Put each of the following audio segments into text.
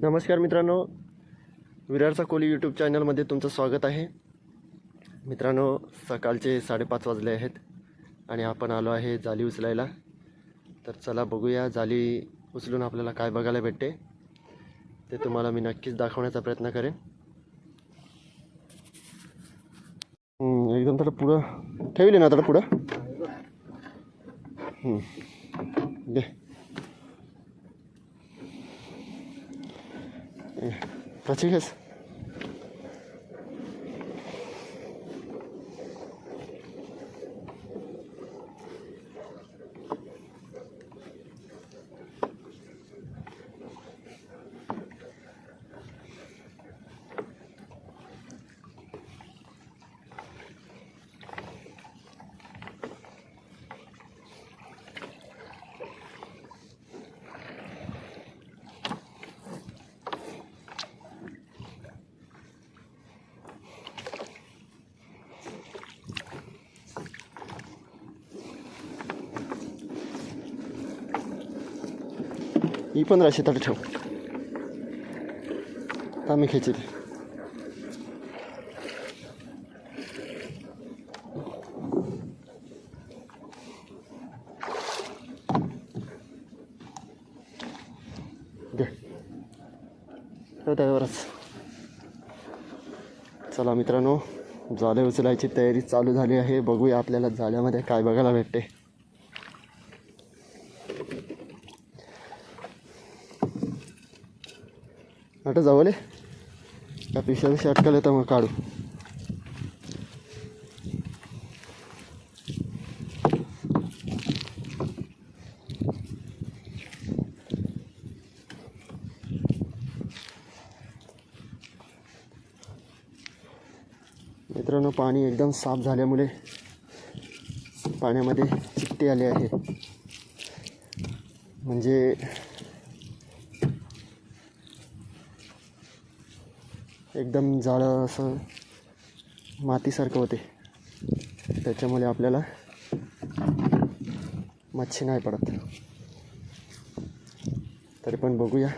नमस्कार मित्रांनो विरारचा कोली यूट्यूब चॅनलमध्ये तुमचं स्वागत आहे. मित्रांनो सकाळचे साडेपाच वाजले आहेत आणि आपण आलो आहे जाली उचलायला. तर चला बघूया जाली उचलून आपल्याला काय बघायला भेटते. ते तुम्हाला मी नक्कीच दाखवण्याचा प्रयत्न करेन. एकदम थोडं पुढं ठेवले ना थोडं पुढं? दे. Francisco. ही पंधराशे तर ठेव आम्ही खेचील घे चला मित्रांनो जाळे उचलायची तयारी चालू झाली आहे बघूया आपल्याला जाळ्यामध्ये काय बघायला भेटते आता जावले त्या पिशव्या पिशव्या येतं तर मग काढू. मित्रांनो पाणी एकदम साफ झाल्यामुळे पाण्यामध्ये चिकटे आले आहे म्हणजे एकदम जाळं असं मातीसारखं होते. त्याच्यामुळे आपल्याला मच्छी नाही पडत. तरी पण बघूया.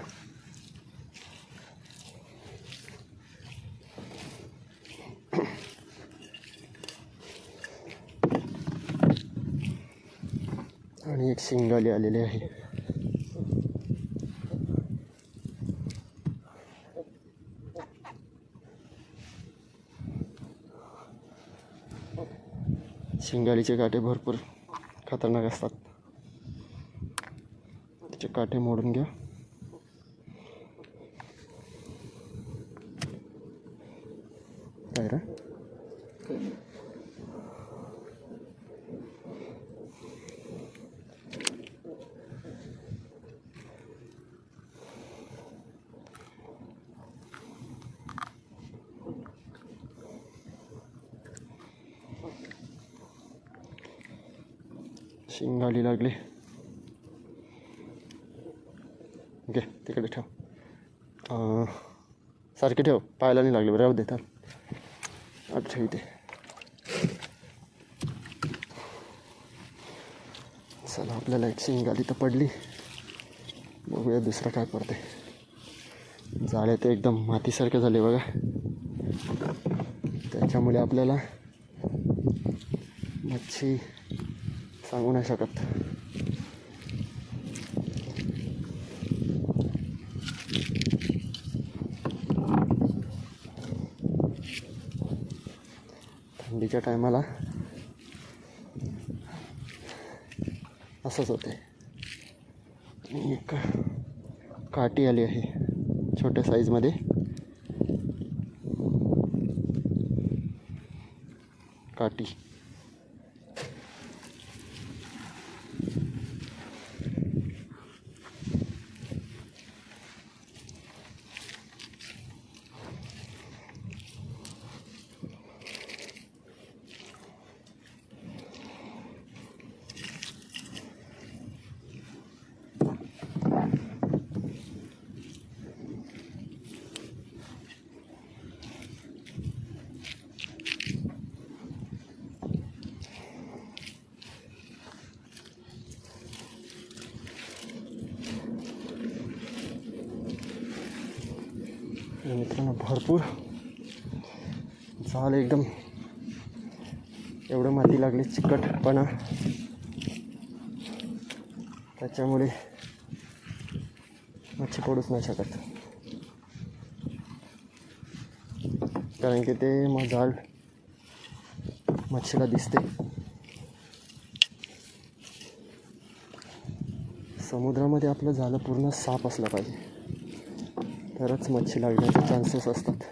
आणि एक शिंगाली आलेली आहे. शिंगाळीचे काटे भरपूर खतरनाक असतात. त्याचे काटे मोडून घ्या. काय शिंगाली लागली घे तिकडे ठेव सारखे ठेव पाहायला नाही लागले राहू देतात अच्छा इथे चला आपल्याला एक शिंगाली तर पडली बघूया दुसरं काय पडते जाळे ते एकदम मातीसारखे झाले बघा त्याच्यामुळे आपल्याला मच्छी सांगू नाही शकत. थंडीच्या टायमाला असंच होते आणि एक काठी आली आहे छोट्या साईजमध्ये काठी. मित्रांनो भरपूर. झालं एकदम. एवढं माती लागली चिकटपणा. त्याच्यामुळे मच्छी पडूच नाही शकत. कारण की ते मग जाळ मच्छीला दिसते. समुद्रामध्ये आपलं झालं पूर्ण साफ असलं पाहिजे. तरच मच्छी लागण्याचे चान्सेस असतात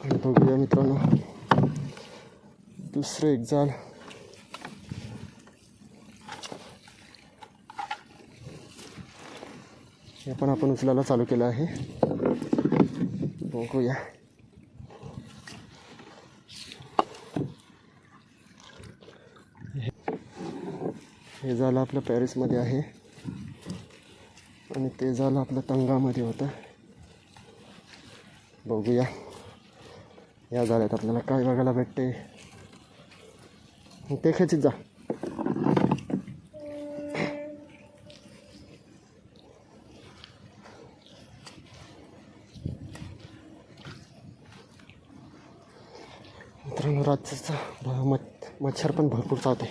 आणि बघूया मित्रांनो दुसरं एक जाल हे पण आपण उचलायला चालू केलं आहे. बघूया. हे झालं आपलं पॅरिसमध्ये आहे. आणि ते झालं आपलं तंगामध्ये होतं. बघूया. या झाल्यात आपल्याला काय बघायला भेटते. ते खेचीत जा. मित्रांनो रात्रीचा मच्छ मच्छर पण भरपूर चावते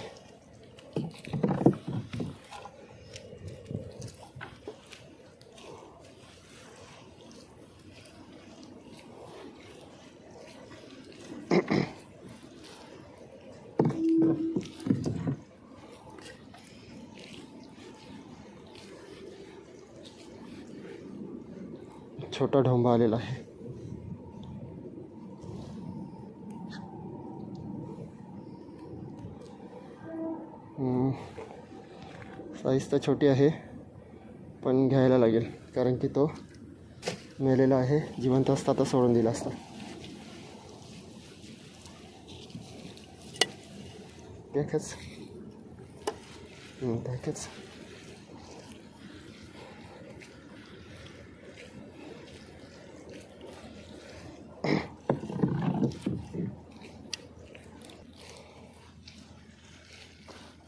छोटा ढोंबा आलेला आहे. साईज तर छोटी आहे पण घ्यायला लागेल. कारण की तो मेलेला आहे जिवंत असता तर सोडून दिला असता. देखच. देखच.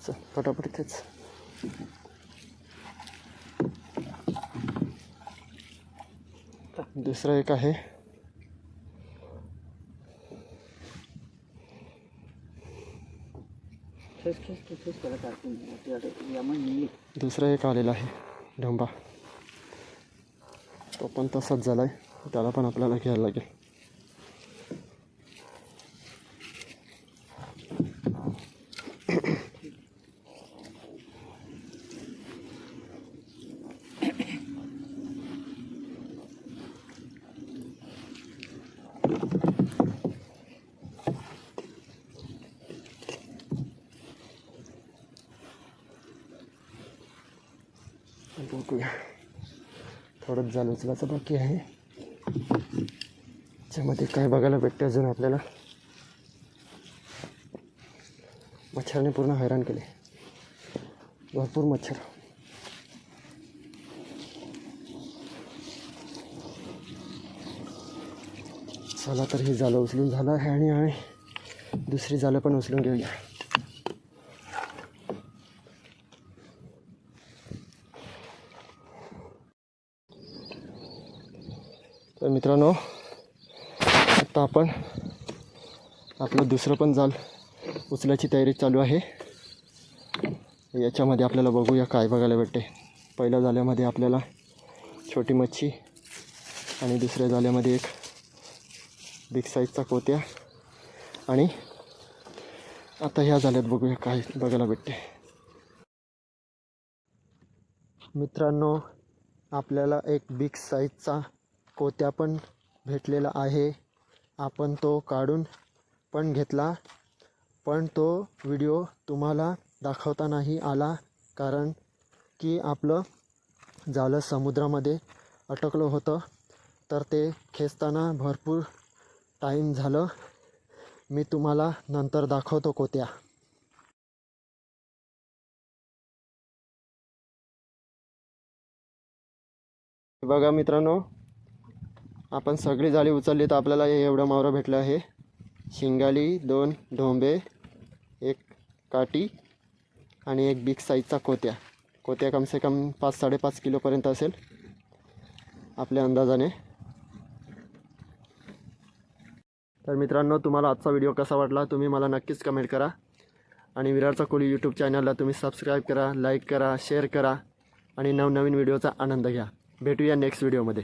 चल फटाफट तेच दुसरा एक आहे. दुसरा एक आलेला आहे ढोंबा. तो पण तसाच झाला आहे त्याला पण आपल्याला घ्यायला लागेल. बघूया. थोडंच झालं उचलायचं बाकी आहे. त्याच्यामध्ये काय बघायला भेटते अजून आपल्याला? मच्छरने पूर्ण हैराण केले. भरपूर मच्छर. चला तर हे जालं उचलून झालं आहे आणि आणि दुसरी झालं पण उचलून घेऊया. तर मित्रांनो आत्ता आपण आपलं दुसरं पण जाल उचलायची तयारी चालू आहे. याच्यामध्ये आपल्याला बघूया काय बघायला भेटते. पहिल्या जाल्यामध्ये आपल्याला छोटी मच्छी आणि दुसऱ्या जाल्यामध्ये एक बिग साईजचा कोत्या. आणि आता ह्या जाल्यात बघूया काय बघायला भेटते. मित्रांनो आपल्याला एक बिग साईजचा कोत्या पण भेटलेला आहे. आपण तो काढून पण घेतला. पण तो व्हिडिओ तुम्हाला दाखवता नाही आला. कारण की आपलं जालं समुद्रामध्ये अटकलं होतं. तर ते खेचताना भरपूर टाईम झालं. मी तुम्हाला नंतर दाखवतो कोत्या. बघा मित्रांनो आपण सगळी जाळी उचलली तर आपल्याला हे एवढं मावरं भेटलं आहे. शिंगाली दोन ढोंबे एक काठी आणि एक बिग साईजचा कोत्या. कोत्या कमसे कम पाच साडेपाच किलोपर्यंत असेल आपल्या अंदाजाने. तर मित्रांनो तुम्हाला आजचा व्हिडिओ कसा वाटला तुम्ही मला नक्कीच कमेंट करा. आणि विरारचा कोली यूट्यूब चॅनलला तुम्ही सबस्क्राईब करा लाईक करा शेअर करा आणि नवनवीन व्हिडिओचा आनंद घ्या. भेटूया नेक्स्ट व्हिडिओमध्ये